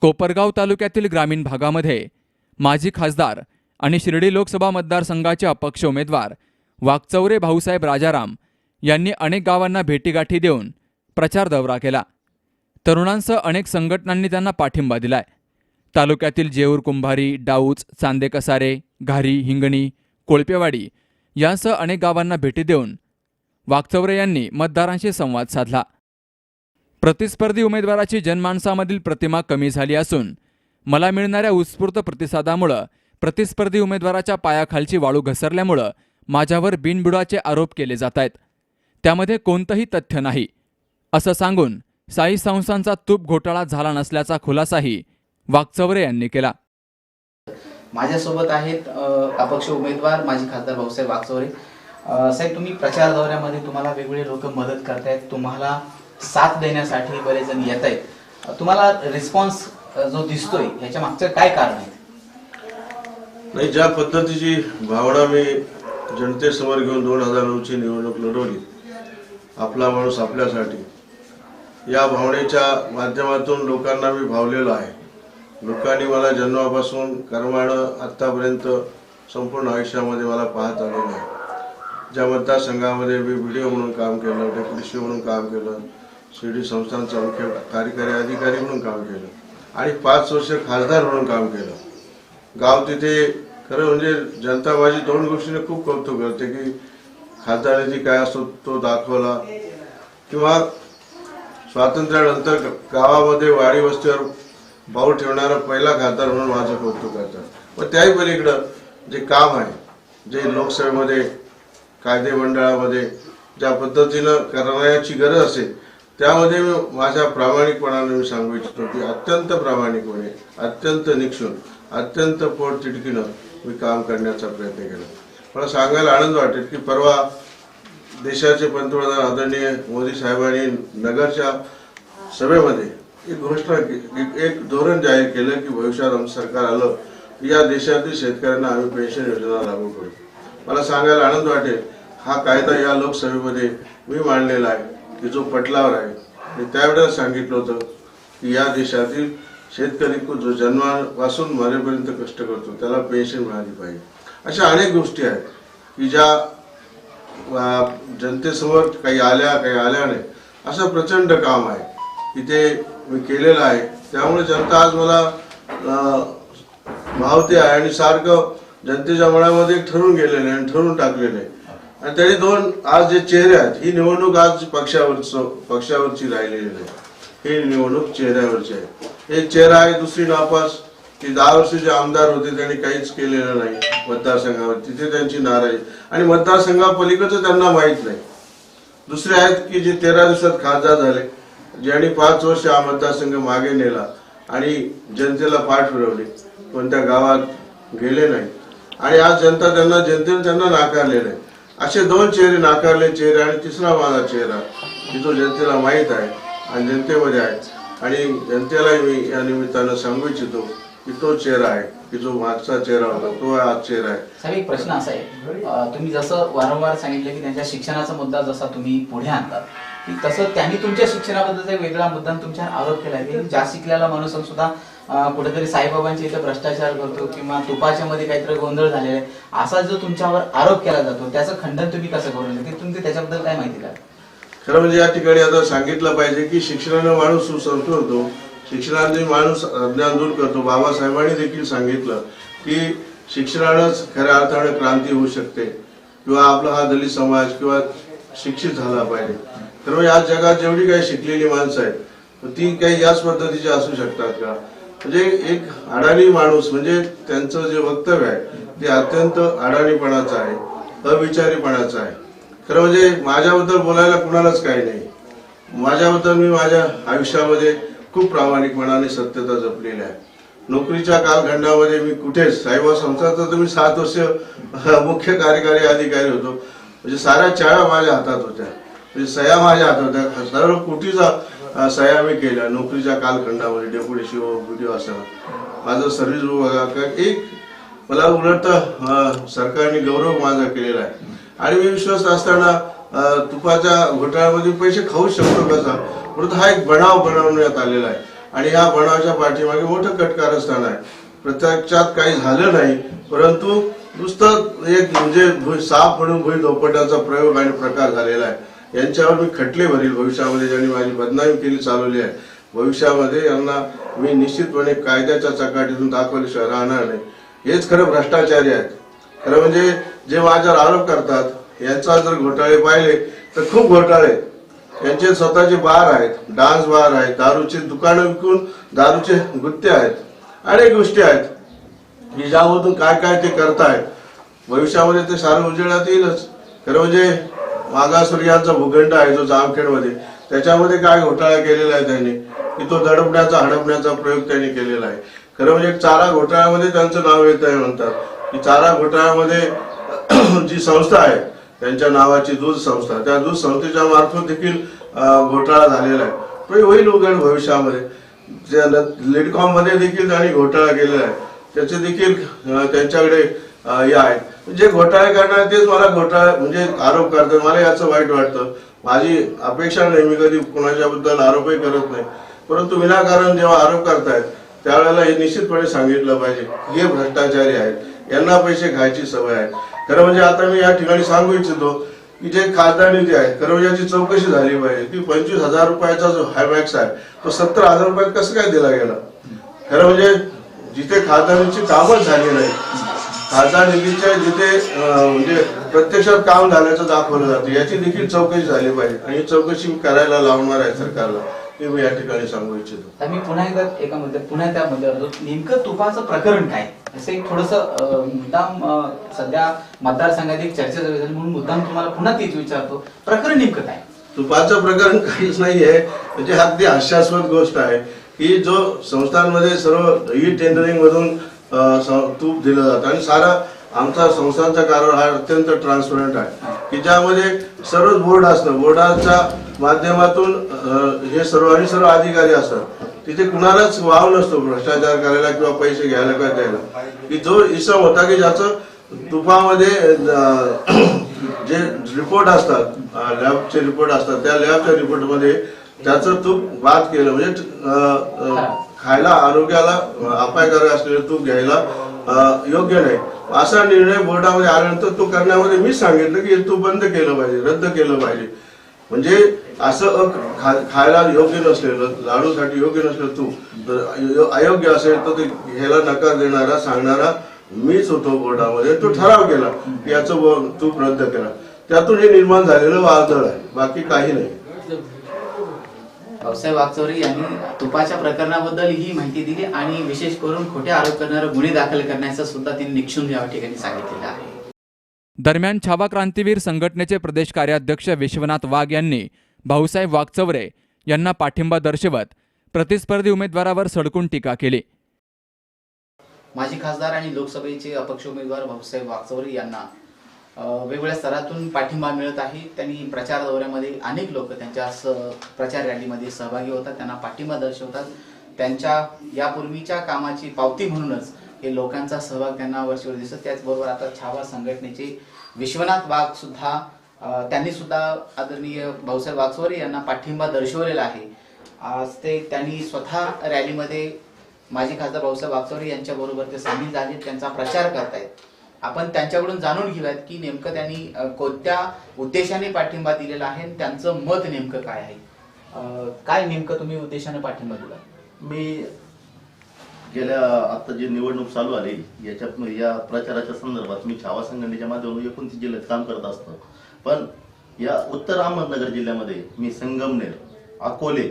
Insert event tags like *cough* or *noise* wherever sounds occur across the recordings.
कोपरगाव तालुक्यातील ग्रामीण भागामध्ये माजी खासदार आणि शिर्डी लोकसभा मतदारसंघाचे अपक्ष उमेदवार वाकचौरे भाऊसाहेब राजाराम यांनी अनेक गावांना भेटीगाठी देऊन प्रचार दौरा केला. तरुणांसह अनेक संघटनांनी त्यांना पाठिंबा दिलाय. तालुक्यातील जेऊर कुंभारी डाऊच चांदे कसारे घारी हिंगणी कोळपेवाडी यांसह अनेक गावांना भेटी देऊन वाकचौरे यांनी मतदारांशी संवाद साधला. प्रतिस्पर्धी उमेदवाराची जनमानसामधील प्रतिमा कमी झाली असून मला मिळणाऱ्या उत्स्फूर्त प्रतिसादामुळं प्रतिस्पर्धी उमेदवाराच्या पायाखालची वाळू घसरल्यामुळं माझ्यावर बिनबुडाचे आरोप केले जात आहेत. त्यामध्ये कोणतंही तथ्य नाही. असं सांगून साई संस्थांचा तूप घोटाळा झाला नसल्याचा खुलासाही वाकचौरे यांनी केला. माझ्यासोबत आहेत अपक्ष उमेदवार माजी खासदार भाऊसाहेब वागचौरे साहेब तुम्ही प्रचार दौऱ्यामध्ये तुम्हाला वेगवेगळे लोक मदत करतायत. तुम्हाला साथ देण्यासाठी बरेच जण येत आहेत. तुम्हाला रिस्पॉन्स जो दिसतोय ह्याच्या मागचं काय कारण आहे? नाही ज्या पद्धतीची भावना मी जनतेसमोर घेऊन दोन हजार नऊची निवडणूक लढवली आपला माणूस आपल्यासाठी या भावनेच्या माध्यमातून लोकांना मी भावलेलो आहे. लोकांनी मला जन्मापासून कर्मानं आत्तापर्यंत संपूर्ण आयुष्यामध्ये मला पाहत आलेलं आहे. ज्या मतदारसंघामध्ये मी व्हिडिओ म्हणून काम केलं डेप्युटी म्हणून काम केलं शिर्डी संस्थांचा मुख्य कार्यकारी अधिकारी म्हणून काम केलं आणि पाच वर्ष खासदार म्हणून काम केलं. गाव तिथे खरं म्हणजे जनता माझी दोन गोष्टीने खूप कौतुक करते की खासदार काय असतो तो दाखवला किंवा स्वातंत्र्यानंतर गावामध्ये वाडी वस्तीवर भाऊ ठेवणारा पहिला खासदार म्हणून माझं कौतुक करतात. व त्याही पलीकडं जे काम आहे जे लोकसभेमध्ये कायदे मंडळामध्ये ज्या पद्धतीनं करण्याची गरज असेल त्यामध्ये मी माझ्या प्रामाणिकपणाने मी सांगू इच्छितो की अत्यंत प्रामाणिकपणे अत्यंत निक्षून अत्यंत पोट तिडकीनं मी काम करण्याचा प्रयत्न केला. मला सांगायला आनंद वाटेल की परवा देशाचे पंतप्रधान आदरणीय मोदी साहेबांनी नगरच्या सभेमध्ये एक घोषणा एक- एक धोरण जाहीर केलं की भविष्यात आमचं सरकार आलं की या देशातील शेतकऱ्यांना आम्ही पेन्शन योजना लागू करू. मला सांगायला आनंद वाटेल हा कायदा या लोकसभेमध्ये मी मांडलेला आहे. की जो पटलावर आहे मी त्यावेळेला सांगितलं होतं की या देशातील शेतकरी जो जन्मापासून मरेपर्यंत कष्ट करतो त्याला पेन्शन मिळाली पाहिजे. अशा अनेक गोष्टी आहेत की ज्या जनतेसमोर काही आल्या काही आल्या नाही असं प्रचंड काम आहे. की ते मी केलेलं आहे. त्यामुळे जनता आज मला भावते आहे आणि सारखं जनतेच्या मनामध्ये ठरून गेलेलं आहे आणि ठरून टाकलेलं आहे. आणि तरी दोन आज जे चेहरे आहेत ही निवडणूक आज पक्षावर पक्षावरची राहिलेली नाही. ही निवडणूक चेहऱ्यावरची आहे. एक चेहरा आहे दुसरी नापास. की दहा वर्षाचे आमदार होते त्यांनी काहीच केलेलं नाही मतदारसंघावर. तिथे त्यांची नाराजी आणि मतदारसंघापलीकडचं त्यांना माहीत नाही. दुसरे आहेत की जे तेरा दिवसात खासदार झाले ज्यांनी पाच वर्ष हा मतदारसंघ मागे नेला आणि जनतेला पाठ फिरवली कोणत्या गावात गेले नाही. आणि आज जनता त्यांना जनतेने त्यांना नाकारले नाही असे दोन चेहरे नाकारले चेहरे आणि तिसरा माझा चेहरा की जो जनतेला माहीत आहे आणि जनतेमध्ये आहे. आणि जनतेलाही मी या निमित्तानं सांगू इच्छितो की तो चेहरा आहे की जो मागचा चेहरा होता तो आज चेहरा आहे. साहेब एक प्रश्न असा आहे. तुम्ही जसं वारंवार सांगितलं की त्यांच्या शिक्षणाचा मुद्दा जसा तुम्ही पुढे आणतात की तसं त्यांनी तुमच्या शिक्षणाबद्दलचा एक वेगळा मुद्दा तुमच्यावर आरोप केला की जा शिकलेला माणूस सुद्धा कुठेतरी साईबाबांच्या इथं भ्रष्टाचार करतो किंवा तुपाच्या मध्ये काहीतरी गोंधळ झालेला आहे असा जो तुमच्यावर आरोप केला जातो त्याचं खंडन तुम्ही कसं करू शकता तुम्ही त्याच्याबद्दल काय माहिती द्या खरं म्हणजे या ठिकाणी आता सांगितलं पाहिजे की शिक्षणानं माणूस सुसंस्कृत होतो शिक्षणाने माणूस अज्ञान दूर करतो. बाबासाहेबांनी देखील सांगितलं की शिक्षणानंच खऱ्या अर्थाने क्रांती होऊ शकते किंवा आपला हा दलित समाज किंवा शिक्षित झाला पाहिजे. तर मग आज जगात जेवढी काही शिकलेली माणसं आहेत ती काही याच पद्धतीची असू शकतात का? म्हणजे एक अडाणी माणूस म्हणजे त्यांचं जे वक्तव्य आहे ते अत्यंत अडाणीपणाचं आहे अविचारीपणाचं आहे. खरं म्हणजे माझ्याबद्दल बोलायला कुणालाच काही नाही. माझ्याबद्दल मी माझ्या आयुष्यामध्ये खूप प्रामाणिकपणाने सत्यता जपलेली आहे. नोकरीच्या कालखंडामध्ये मी कुठेच साईबा संस्थाचा तर मी सात वर्ष मुख्य कार्यकारी अधिकारी होतो. म्हणजे साऱ्या चाळ्या माझ्या हातात होत्या. म्हणजे सह्या माझ्या हातात होत्या. सर्व कोटीचा सह्या मी केल्या नोकरीच्या कालखंडामध्ये डेप्युटी शिव व्हिडिओ असताना माझं सर्व्हिस बघा एक मला उलट सरकारने गौरव माझा केलेला आहे. आणि मी विश्वास असताना तुपाच्या घोटाळ्यामध्ये पैसे खाऊ शकतो कसा परंतु हा एक बनाव बनवण्यात आलेला आहे. आणि या बनावाच्या पाठीमागे मोठं कटकारस्थान आहे. प्रत्यक्षात काही झालं नाही परंतु नुसतं एक म्हणजे भुई साप म्हणून भुई धोपटाचा प्रयोग आणि प्रकार झालेला आहे. यांच्यावर मी खटले भरील भविष्यामध्ये. ज्यांनी माझी बदनामी केली चालवली आहे. भविष्यामध्ये यांना मी निश्चितपणे कायद्याच्या चकाटीतून दाखवल्याशिवाय राहणार नाही. हेच खरं भ्रष्टाचारी आहेत. खरं म्हणजे जे माझ्यावर आरोप करतात यांचा जर घोटाळे पाहिले तर खूप घोटाळे. यांचे स्वतःचे बार आहेत डान्स बार आहेत दारूचे दुकानं विकून दारूचे गुत्ते आहेत. अनेक गोष्टी आहेत. की ज्यामधून काय काय ते करतायत भविष्यामध्ये ते सारं उजेडात येईलच. खरं म्हणजे मागासवर्गीयांचा भूखंड आहे जो जामखेडमध्ये. त्याच्यामध्ये काय घोटाळा केलेला आहे त्यांनी? की तो दडपण्याचा हडपण्याचा प्रयोग त्यांनी केलेला आहे. खरं म्हणजे चारा घोटाळ्यामध्ये त्यांचं नाव येत आहे म्हणतात. की चारा घोटाळ्यामध्ये *clears throat* जी संस्था आहे त्यांच्या नावाची दूध संस्था. त्या दूध संस्थेच्या मार्फत देखील घोटाळा झालेला आहे. तो होईल उघड भविष्यामध्ये. लिडकॉममध्ये देखील त्यांनी घोटाळा केलेला आहे. त्याचे देखील त्यांच्याकडे या हे आहेत. जे घोटाळे करणार तेच मला घोटाळा म्हणजे आरोप करतात. मला याचं वाईट वाटतं. माझी अपेक्षा नाही मी कधी कोणाच्या बद्दल आरोपही करत नाही. परंतु विनाकारण जेव्हा आरोप करतायत त्यावेळेला हे निश्चितपणे सांगितलं पाहिजे. हे भ्रष्टाचारी आहेत यांना पैसे खायची सवय आहे. खरं म्हणजे आता मी या ठिकाणी सांगू इच्छितो की जे खासदार निधी आहे खरं म्हणजे याची चौकशी झाली पाहिजे. की पंचवीस हजार रुपयाचा जो हायमॅक्स आहे तो सत्तर हजार रुपयात कसं काय दिला गेला? खरं म्हणजे जिथे खासदारांची कामच झाली नाही खासदार निधीच्या जिथे म्हणजे प्रत्यक्षात काम झाल्याचं दाखवलं जातं याची देखील चौकशी झाली पाहिजे. आणि ही चौकशी करायला लावणार आहे सरकारला हे मी या ठिकाणी सांगू इच्छितो. तर मी पुन्हा एकदा एका मुद्द्यात पुन्हा त्या मुद्द्यावर. नेमकं तुपाचं प्रकरण काय? असं एक थोडस मुद्दाम अं, सध्या मतदारसंघात एक चर्चा चालू झाली म्हणून मुद्दाम तुम्हाला पुन्हा तेच विचारतो. प्रकरण नेमकं काय? तुपाचं प्रकरण काहीच नाही आहे. म्हणजे अगदी हास्यास्पद गोष्ट आहे की जो संस्थांमध्ये सर्व ई टेंडरिंग मधून तूप दिलं जातं. आणि सारा आमचा संस्थांचा कारभार हा अत्यंत ट्रान्सपरंट आहे. की ज्यामध्ये सर्वच बोर्ड असतं. बोर्डाच्या माध्यमातून हे सर्व आणि सर्व अधिकारी असतात. तिथे कुणालाच वाव नसतो भ्रष्टाचार करायला किंवा पैसे घ्यायला किंवा द्यायला. की जो इसम होता की ज्याचं तुपामध्ये जे रिपोर्ट असतात लॅबचे रिपोर्ट असतात त्या लॅबच्या रिपोर्टमध्ये त्याचं तूप बाद केलं. म्हणजे खायला आरोग्याला अपायकारक असलेलं तूप घ्यायला योग्य नाही. असा निर्णय बोर्डामध्ये आल्यानंतर तो करण्यामध्ये मीच सांगितलं की तू बंद केलं पाहिजे रद्द केलं पाहिजे. म्हणजे असं खा- खायला योग्य नसलेलं लाडूसाठी योग्य नसलेलं तूप अयोग्य असेल तर ते घ्यायला नकार देणारा सांगणारा मीच होतो बोर्डामध्ये. तो ठराव केला की याचं तूप रद्द केला त्यातून हे निर्माण झालेलं वादळ आहे बाकी काही नाही. भाऊसाहेब वागचौरे यांनी तुपाच्या प्रकरणाबद्दल ही माहिती दिली आणि विशेष करून खोटे आरोप करणारे गुन्हे दाखल करण्याचं सुद्धा त्यांनी निक्षून या ठिकाणी सांगितलेलं आहे. दरम्यान छावा क्रांतीवीर संघटनेचे प्रदेश कार्याध्यक्ष विश्वनाथ वाघ यांनी भाऊसाहेब वागचौरे यांना पाठिंबा दर्शवत प्रतिस्पर्धी उमेदवारावर सडकून टीका केली. माजी खासदार आणि लोकसभेचे अपक्ष उमेदवार भाऊसाहेब वागचौरे यांना वेगवेगळ्या स्तरातून पाठिंबा मिळत आहे. त्यांनी प्रचार दौऱ्यामध्ये अनेक लोक त्यांच्या स- प्रचार रॅलीमध्ये सहभागी होतात त्यांना पाठिंबा दर्शवतात. त्यांच्या यापूर्वीच्या कामाची पावती म्हणूनच हे लोकांचा सहभाग त्यांना वर्षभर दिसतो त्याचबरोबर आता छावा संघटनेचे विश्वनाथ वाघ सुद्धा त्यांनी सुद्धा आदरणीय भाऊसाहेब वागचौरे यांना पाठिंबा दर्शवलेला आहे. आज ते त्यांनी स्वतः रॅलीमध्ये माजी खासदार भाऊसाहेब वागचौरे यांच्याबरोबर ते सामील झाले त्यांचा प्रचार करतायत. आपण त्यांच्याकडून जाणून घेऊयात की नेमकं त्यांनी कोणत्या उद्देशाने पाठिंबा दिलेला आहे आणि त्यांचं मत नेमकं काय आहे? काय नेमकं तुम्ही उद्देशाने पाठिंबा दिला? मी गेल्या आता जी निवडणूक चालू आली याच्या या प्रचाराच्या संदर्भात मी छावा संघटनेच्या माध्यमातून एकोणतीस जिल्ह्यात काम करत असतो. पण या उत्तर अहमदनगर जिल्ह्यामध्ये मी संगमनेर अकोले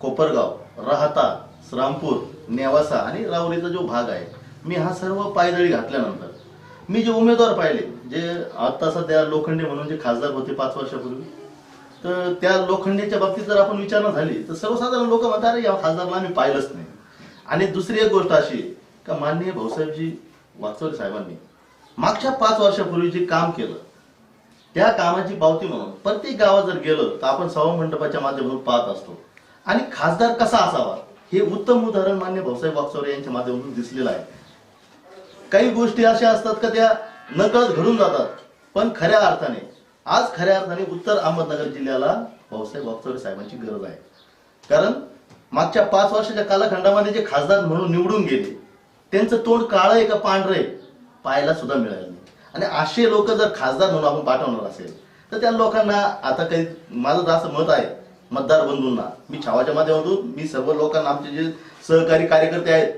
कोपरगाव राहता श्रामपूर नेवासा आणि रावरीचा जो भाग आहे मी हा सर्व पायदळी घातल्यानंतर मी जे उमेदवार पाहिले जे आता सध्या लोखंडे म्हणून जे खासदार होते पाच वर्षापूर्वी तर त्या लोखंडेच्या बाबतीत जर आपण विचारणा झाली तर सर्वसाधारण लोक म्हणतात अरे या खासदारला आम्ही पाहिलंच नाही. आणि दुसरी एक गोष्ट अशी का माननीय भाऊसाहेबजी वाचवले साहेबांनी मागच्या पाच वर्षापूर्वी जे काम केलं त्या कामाची पावती म्हणून प्रत्येक गावात जर गेलो तर आपण सभा मंडपाच्या माध्यमातून पाहत असतो. आणि खासदार कसा असावा हे उत्तम उदाहरण मान्य भाऊसाहेब वागचौरे यांच्या माध्यमातून दिसलेलं आहे. काही गोष्टी अशा असतात का त्या नकळत घडून जातात पण खऱ्या अर्थाने आज खऱ्या अर्थाने उत्तर अहमदनगर जिल्ह्याला भाऊसाहेब वागचौरे साहेबांची गरज आहे. कारण मागच्या पाच वर्षाच्या कालखंडामध्ये जे खासदार म्हणून निवडून गेले त्यांचं तोंड काळं आहे का पांढरं आहे पाहायला सुद्धा मिळालं नाही. आणि असे लोक जर खासदार म्हणून आपण पाठवणार असेल तर त्या लोकांना आता काही माझं तर असं मत आहे मतदार बंधूंना मी छावाच्या माध्यमातून मी सर्व लोकांना आमचे जे सहकारी कार्यकर्ते आहेत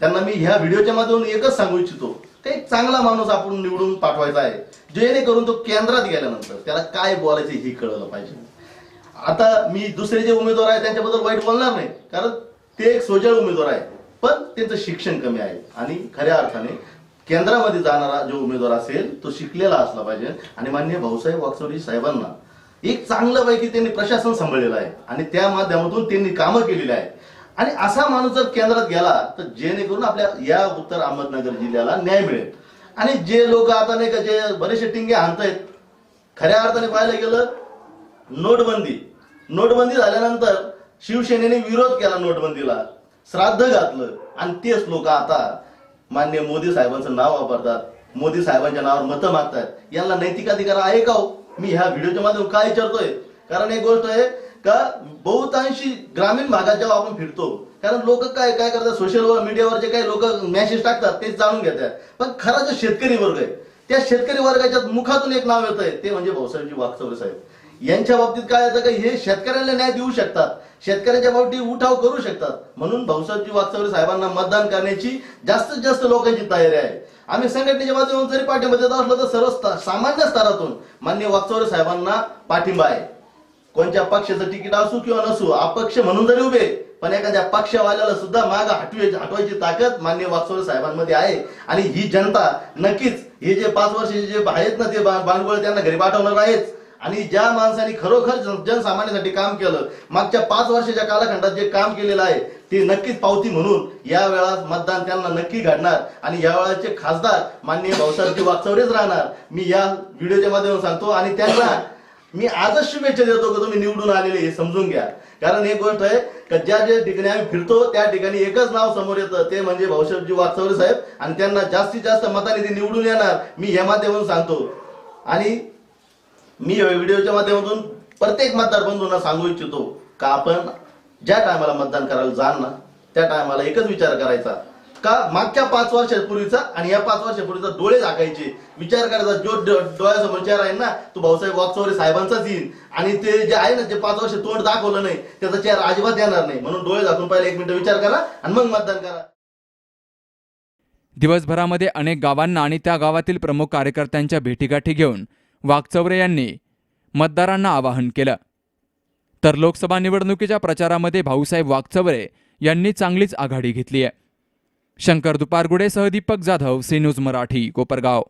त्यांना मी ह्या व्हिडिओच्या माध्यमातून एकच सांगू इच्छितो की एक चांगला माणूस आपण निवडून पाठवायचा आहे जेणेकरून तो केंद्रात गेल्यानंतर त्याला काय बोलायचं हे कळलं पाहिजे. आता मी दुसरे जे उमेदवार आहेत त्यांच्याबद्दल वाईट बोलणार नाही कारण ते एक सोजळ उमेदवार आहे पण त्यांचं शिक्षण कमी आहे आणि खऱ्या अर्थाने केंद्रामध्ये जाणारा जो उमेदवार असेल तो शिकलेला असला पाहिजे. आणि मान्य भाऊसाहेब वागचौरी साहेबांना एक चांगल्यापैकी त्यांनी प्रशासन सांभाळलेलं आहे आणि त्या माध्यमातून त्यांनी कामं केलेली आहेत. आणि असा माणूस जर केंद्रात गेला तर जेणेकरून आपल्या या उत्तर अहमदनगर जिल्ह्याला न्याय मिळेल. आणि जे लोक आता नाही का जे बरेचसे टिंगे हाणतायत खऱ्या अर्थाने पाहायला गेलं नोटबंदी. नोटबंदी झाल्यानंतर शिवसेनेने विरोध केला नोटबंदीला. श्राद्ध घातलं. आणि तेच लोक आता मान्य मोदी साहेबांचं नाव वापरतात. मोदी साहेबांच्या नावावर मतं मागतात यांना नैतिक अधिकार आहे का हो? मी ह्या व्हिडिओच्या माध्यमातून काय विचारतोय? कारण एक गोष्ट आहे का बहुतांशी ग्रामीण भागात जेव्हा आपण फिरतो कारण लोक काय काय करतात? सोशल मीडियावर जे काही लोक मेसेज टाकतात तेच जाणून घेतात. पण खरा जो शेतकरी वर्ग आहे. त्या शेतकरी वर्गाच्या मुखातून एक नाव येत आहे ते म्हणजे भाऊसाहेबजी वागचौरे साहेब. यांच्या बाबतीत काय येतं का हे शेतकऱ्यांना न्याय देऊ शकतात. शेतकऱ्यांच्या बाबतीत उठाव करू शकतात. म्हणून भाऊसाहेबजी वागचौरे साहेबांना मतदान करण्याची जास्तीत जास्त लोकांची तयारी आहे. आम्ही संघटनेच्या माध्यमातून जरी पाठिंबा देत असलो तर सर्व सामान्य स्तरातून मान्य वागचौरे साहेबांना पाठिंबा आहे. कोणत्या पक्षाचं तिकीट असू किंवा नसू अपक्ष म्हणून जरी उभे पण एखाद्या पक्षवाल्याला सुद्धा माग हटवायची हटवायची ताकद मान्य वागचौरे साहेबांमध्ये आहे. आणि ही जनता नक्कीच हे जे पाच वर्षाचे जे आहेत ना ते बा- त्यांना घरी पाठवणार आहेच आणि ज्या माणसाने खरोखर जनसामान्यासाठी काम केलं मागच्या पाच वर्षाच्या कालखंडात जे काम केलेलं आहे ते नक्कीच पावती म्हणून या वेळात मतदान त्यांना नक्की घडणार. आणि या वेळाचे खासदार माननीय भाऊसाहेबजी वागचौरेच राहणार. मी या व्हिडिओच्या माध्यमातून सांगतो. आणि त्यांना मी आजच शुभेच्छा देतो की तुम्ही निवडून आलेले हे समजून घ्या. कारण एक गोष्ट आहे का ज्या ज्या ठिकाणी आम्ही फिरतो त्या ठिकाणी एकच नाव समोर येतं ते म्हणजे भाऊसाहेबजी वागचौरे साहेब. आणि त्यांना जास्तीत जास्त मताने ते निवडून येणार मी हे माध्यमातून सांगतो. आणि मी व्हिडिओच्या माध्यमातून प्रत्येक मतदार बंधूंना सांगू इच्छितो का आपण ज्या टायमाला मतदान करायला जाल ना त्या टायमाला एकच विचार करायचा. का मागच्या पाच वर्षापूर्वीचा आणि या पाच वर्षापूर्वीचा डोळे झाकायचे. विचार करायचा जो डोळ्यासमोर चेहरा आहे ना तो भाऊसाहेब वागचौरे साहेबांचाच येईल. आणि ते जे आहे ना जे पाच वर्ष तोंड दाखवलं नाही त्याचा चेहरा अजिबात येणार नाही. म्हणून डोळे झाकून पहिले एक मिनिट विचार करा आणि मग मतदान करा. दिवसभरामध्ये अनेक गावांना आणि त्या गावातील प्रमुख कार्यकर्त्यांच्या भेटीगाठी घेऊन वाकचौरे यांनी मतदारांना आवाहन केलं. तर लोकसभा निवडणुकीच्या प्रचारामध्ये भाऊसाहेब वाकचौरे यांनी चांगलीच आघाडी घेतली आहे. शंकर दुपारगुडेसह दीपक जाधव सी न्यूज मराठी कोपरगाव.